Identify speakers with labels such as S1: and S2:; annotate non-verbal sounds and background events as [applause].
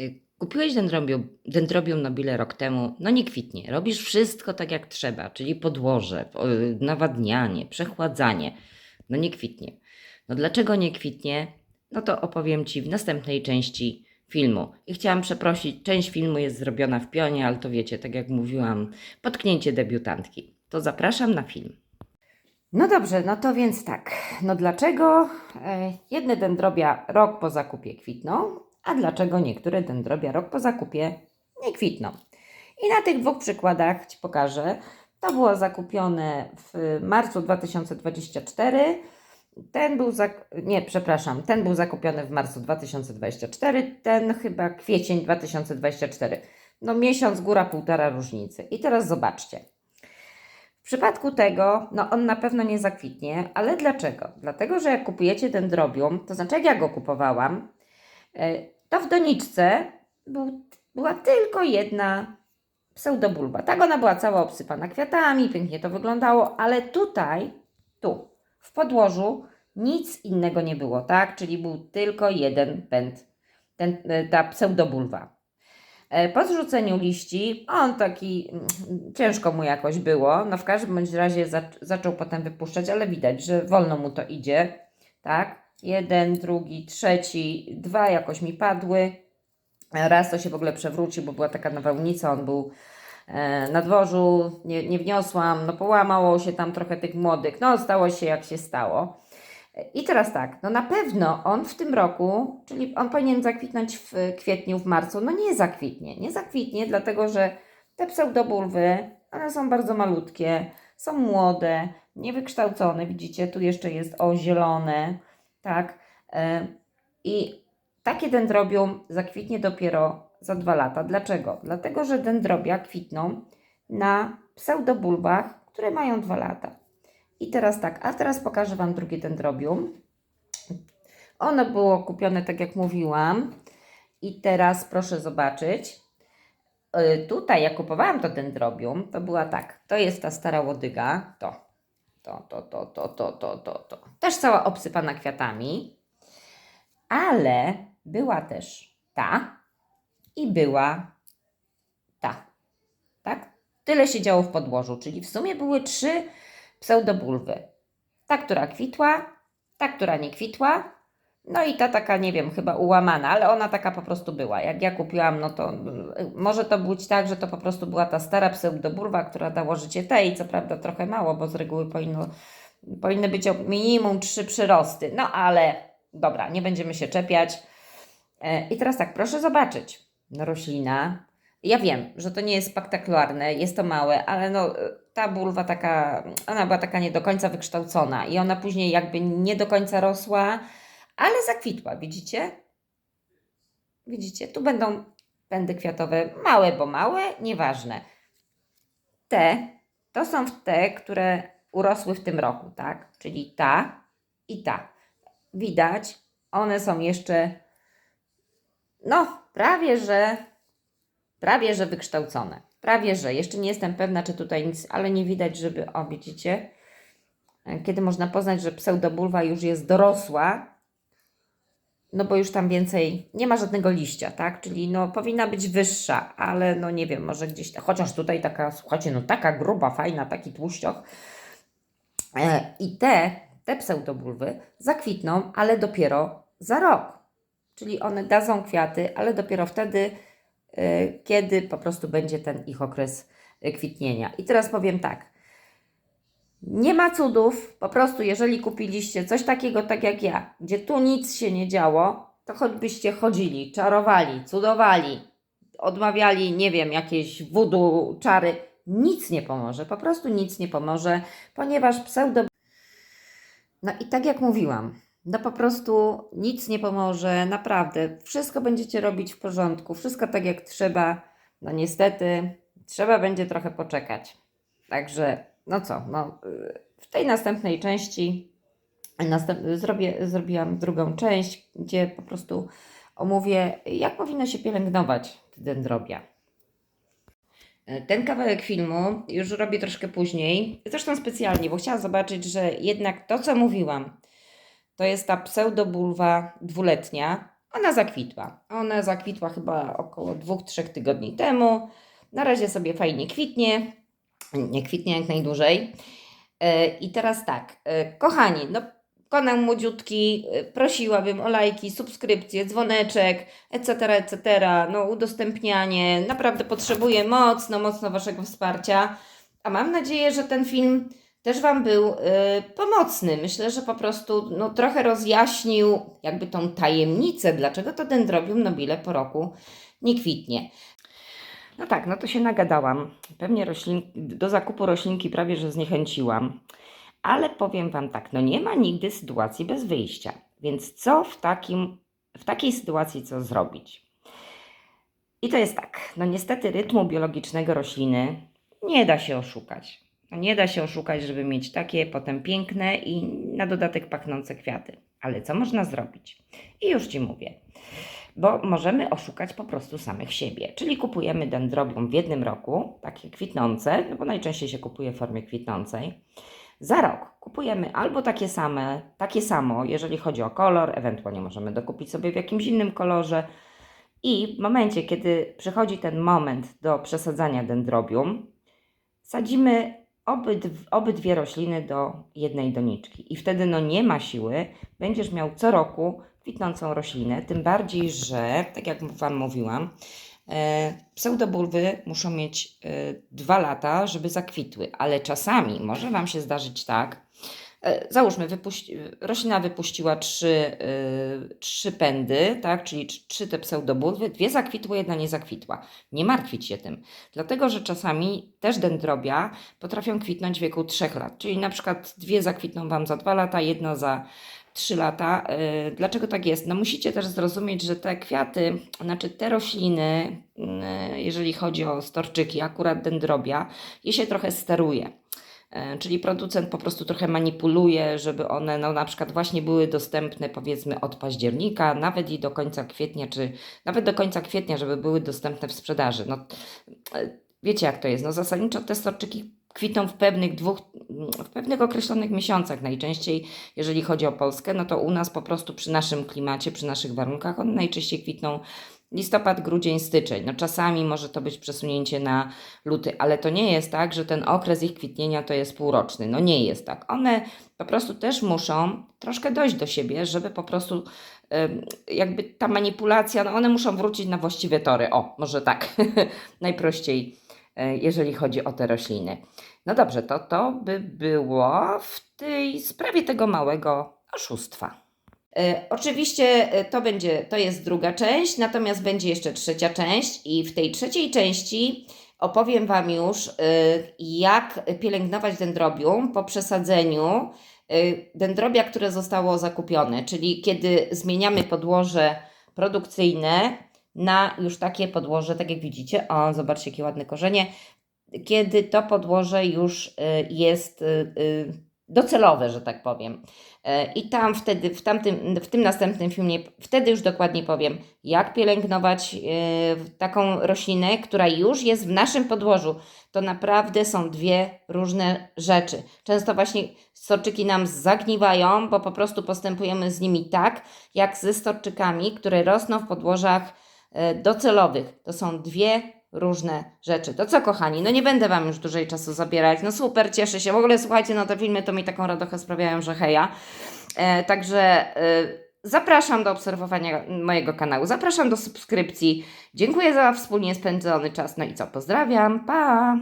S1: Y, Kupiłeś dendrobium, dendrobium nobile rok temu, no nie kwitnie. Robisz wszystko tak jak trzeba, czyli podłoże, y, nawadnianie, przechładzanie. No nie kwitnie. No dlaczego nie kwitnie? No to opowiem Ci w następnej części filmu. I chciałam przeprosić, część filmu jest zrobiona w pionie, ale to wiecie, tak jak mówiłam, potknięcie debiutantki. To zapraszam na film. No dobrze, no to więc tak. No dlaczego e, jedne dendrobia rok po zakupie kwitną, a dlaczego niektóre dendrobia rok po zakupie nie kwitną? I na tych dwóch przykładach Ci pokażę. To było zakupione w marcu 2024. Ten był, nie, przepraszam, ten był zakupiony w marcu 2024, ten chyba kwiecień 2024. No miesiąc, góra, półtora różnicy. I teraz zobaczcie. W przypadku tego, no on na pewno nie zakwitnie, ale dlaczego? Dlatego, że jak kupujecie dendrobium, to znaczy jak ja go kupowałam, e, to w doniczce był, była tylko jedna pseudobulba. Tak ona była cała obsypana kwiatami, pięknie to wyglądało, ale tutaj, tu, w podłożu nic innego nie było, tak? Czyli był tylko jeden pęd, ten, e, ta pseudobulwa. E, Po zrzuceniu liści, on taki, mm, ciężko mu jakoś było, no w każdym bądź razie zac- zaczął potem wypuszczać, ale widać, że wolno mu to idzie, tak? Jeden, drugi, trzeci, dwa jakoś mi padły. Raz to się w ogóle przewrócił, bo była taka nawałnica, on był e, na dworzu, nie, nie wniosłam, no połamało się tam trochę tych młodych, no stało się jak się stało. I teraz tak, no na pewno on w tym roku, czyli on powinien zakwitnąć w kwietniu, w marcu, no nie zakwitnie. Nie zakwitnie, dlatego że te pseudobulwy, one są bardzo malutkie, są młode, niewykształcone, widzicie, tu jeszcze jest o zielone, tak. E, I takie dendrobium zakwitnie dopiero za dwa lata. Dlaczego? Dlatego, że dendrobia kwitną na pseudobulbach, które mają dwa lata. I teraz tak, a teraz pokażę Wam drugie dendrobium. Ono było kupione, tak jak mówiłam. I teraz proszę zobaczyć. Y, Tutaj, jak kupowałam to dendrobium, to była tak. To jest ta stara łodyga. To, to, to, to, to, to, to, to, to. Też cała obsypana kwiatami. Ale była też ta i była ta. Tak? Tyle się działo w podłożu, czyli w sumie były trzy pseudobulwy. Ta, która kwitła, ta, która nie kwitła, no i ta taka, nie wiem, chyba ułamana, ale ona taka po prostu była. Jak ja kupiłam, no to y, może to być tak, że to po prostu była ta stara pseudobulwa, która dała życie tej, co prawda trochę mało, bo z reguły powinno, powinny być minimum trzy przyrosty. No ale dobra, nie będziemy się czepiać. E, I teraz tak, proszę zobaczyć. No, roślina. Ja wiem, że to nie jest spektakularne, jest to małe, ale no, y, ta bulwa taka, ona była taka nie do końca wykształcona i ona później jakby nie do końca rosła, ale zakwitła, widzicie? Widzicie? Tu będą pędy kwiatowe małe, bo małe, nieważne. Te to są te, które urosły w tym roku, tak? Czyli ta i ta. Widać, one są jeszcze, no, prawie że, prawie że wykształcone. Prawie że. Jeszcze nie jestem pewna, czy tutaj nic, ale nie widać, żeby, o widzicie, e, kiedy można poznać, że pseudobulwa już jest dorosła, no bo już tam więcej, nie ma żadnego liścia, tak? Czyli no powinna być wyższa, ale no nie wiem, może gdzieś, chociaż tutaj taka, słuchajcie, no taka gruba, fajna, taki tłuścioch. E, I te, te pseudobulwy zakwitną, ale dopiero za rok. Czyli one dadzą kwiaty, ale dopiero wtedy, y, kiedy po prostu będzie ten ich okres y, kwitnienia. I teraz powiem tak. Nie ma cudów, po prostu jeżeli kupiliście coś takiego, tak jak ja, gdzie tu nic się nie działo, to choćbyście chodzili, czarowali, cudowali, odmawiali, nie wiem, jakieś wudu, czary, nic nie pomoże, po prostu nic nie pomoże, ponieważ pseudo... No i tak jak mówiłam, no po prostu nic nie pomoże, naprawdę. Wszystko będziecie robić w porządku, wszystko tak jak trzeba. No niestety, trzeba będzie trochę poczekać. Także, no co, no, w tej następnej części następ, zrobię, zrobiłam drugą część, gdzie po prostu omówię, jak powinno się pielęgnować dendrobia. Ten kawałek filmu już robię troszkę później, zresztą specjalnie, bo chciałam zobaczyć, że jednak to, co mówiłam, to jest ta pseudobulwa dwuletnia, ona zakwitła. Ona zakwitła chyba około dwóch, trzech tygodni temu. Na razie sobie fajnie kwitnie. Nie kwitnie jak najdłużej. E, I teraz tak, e, kochani, no kanał młodziutki, e, prosiłabym o lajki, subskrypcje, dzwoneczek, etc., etc., no udostępnianie. Naprawdę potrzebuję mocno, mocno Waszego wsparcia. A mam nadzieję, że ten film też Wam był y, pomocny. Myślę, że po prostu no, trochę rozjaśnił jakby tą tajemnicę, dlaczego to dendrobium nobile po roku nie kwitnie. No tak, no to się nagadałam. Pewnie roślin, do zakupu roślinki prawie że zniechęciłam. Ale powiem Wam tak, no nie ma nigdy sytuacji bez wyjścia. Więc co w, takim, w takiej sytuacji co zrobić? I to jest tak, no niestety rytmu biologicznego rośliny nie da się oszukać. No nie da się oszukać, żeby mieć takie potem piękne i na dodatek pachnące kwiaty. Ale co można zrobić? I już Ci mówię. Bo możemy oszukać po prostu samych siebie. Czyli kupujemy dendrobium w jednym roku, takie kwitnące, no bo najczęściej się kupuje w formie kwitnącej. Za rok kupujemy albo takie same, takie samo, jeżeli chodzi o kolor, ewentualnie możemy dokupić sobie w jakimś innym kolorze. I w momencie, kiedy przychodzi ten moment do przesadzania dendrobium, sadzimy obydw, obydwie rośliny do jednej doniczki. I wtedy no nie ma siły, będziesz miał co roku kwitnącą roślinę, tym bardziej, że, tak jak Wam mówiłam, e, pseudobulwy muszą mieć e, dwa lata, żeby zakwitły, ale czasami może Wam się zdarzyć tak, e, Załóżmy, wypuści, roślina wypuściła trzy, trzy pędy, tak, czyli tr- trzy te pseudobulwy, dwie zakwitły, jedna nie zakwitła. Nie martwić się tym, dlatego że czasami też dendrobia potrafią kwitnąć w wieku trzech lat, czyli na przykład dwie zakwitną Wam za dwa lata, jedna za trzy lata. Y, Dlaczego tak jest? No musicie też zrozumieć, że te kwiaty, znaczy te rośliny, y, jeżeli chodzi o storczyki, akurat dendrobia, je się trochę steruje. E, Czyli producent po prostu trochę manipuluje, żeby one no, na przykład właśnie były dostępne powiedzmy od października, nawet i do końca kwietnia, czy nawet do końca kwietnia, żeby były dostępne w sprzedaży. No, wiecie jak to jest, no zasadniczo te storczyki kwitną w pewnych dwóch, w pewnych określonych miesiącach najczęściej, jeżeli chodzi o Polskę, no to u nas po prostu przy naszym klimacie, przy naszych warunkach, one najczęściej kwitną listopad, grudzień, styczeń. No czasami może to być przesunięcie na luty, ale to nie jest tak, że ten okres ich kwitnienia to jest półroczny. No nie jest tak. One po prostu też muszą troszkę dojść do siebie, żeby po prostu jakby ta manipulacja, no one muszą wrócić na właściwe tory. O, może tak [laughs] najprościej, jeżeli chodzi o te rośliny. No dobrze, to to by było w tej sprawie tego małego oszustwa. E, Oczywiście e, to będzie, to jest druga część, natomiast będzie jeszcze trzecia część i w tej trzeciej części opowiem Wam już, e, jak pielęgnować dendrobium po przesadzeniu e, dendrobia, które zostało zakupione, czyli kiedy zmieniamy podłoże produkcyjne na już takie podłoże, tak jak widzicie, o zobaczcie jakie ładne korzenie, kiedy to podłoże już e, jest e, e, docelowe, że tak powiem. E, I tam wtedy, w, tamtym, w tym następnym filmie, wtedy już dokładnie powiem, jak pielęgnować taką roślinę, która już jest w naszym podłożu. To naprawdę są dwie różne rzeczy. Często właśnie storczyki nam zagniwają, bo po prostu postępujemy z nimi tak, jak ze storczykami, które rosną w podłożach docelowych. To są dwie różne rzeczy. To co, kochani, no nie będę Wam już dłużej czasu zabierać. No super, cieszę się. W ogóle słuchajcie, no te filmy to mi taką radochę sprawiają, że heja. E, także e, zapraszam do obserwowania mojego kanału, zapraszam do subskrypcji. Dziękuję za wspólnie spędzony czas. No i co, pozdrawiam, pa!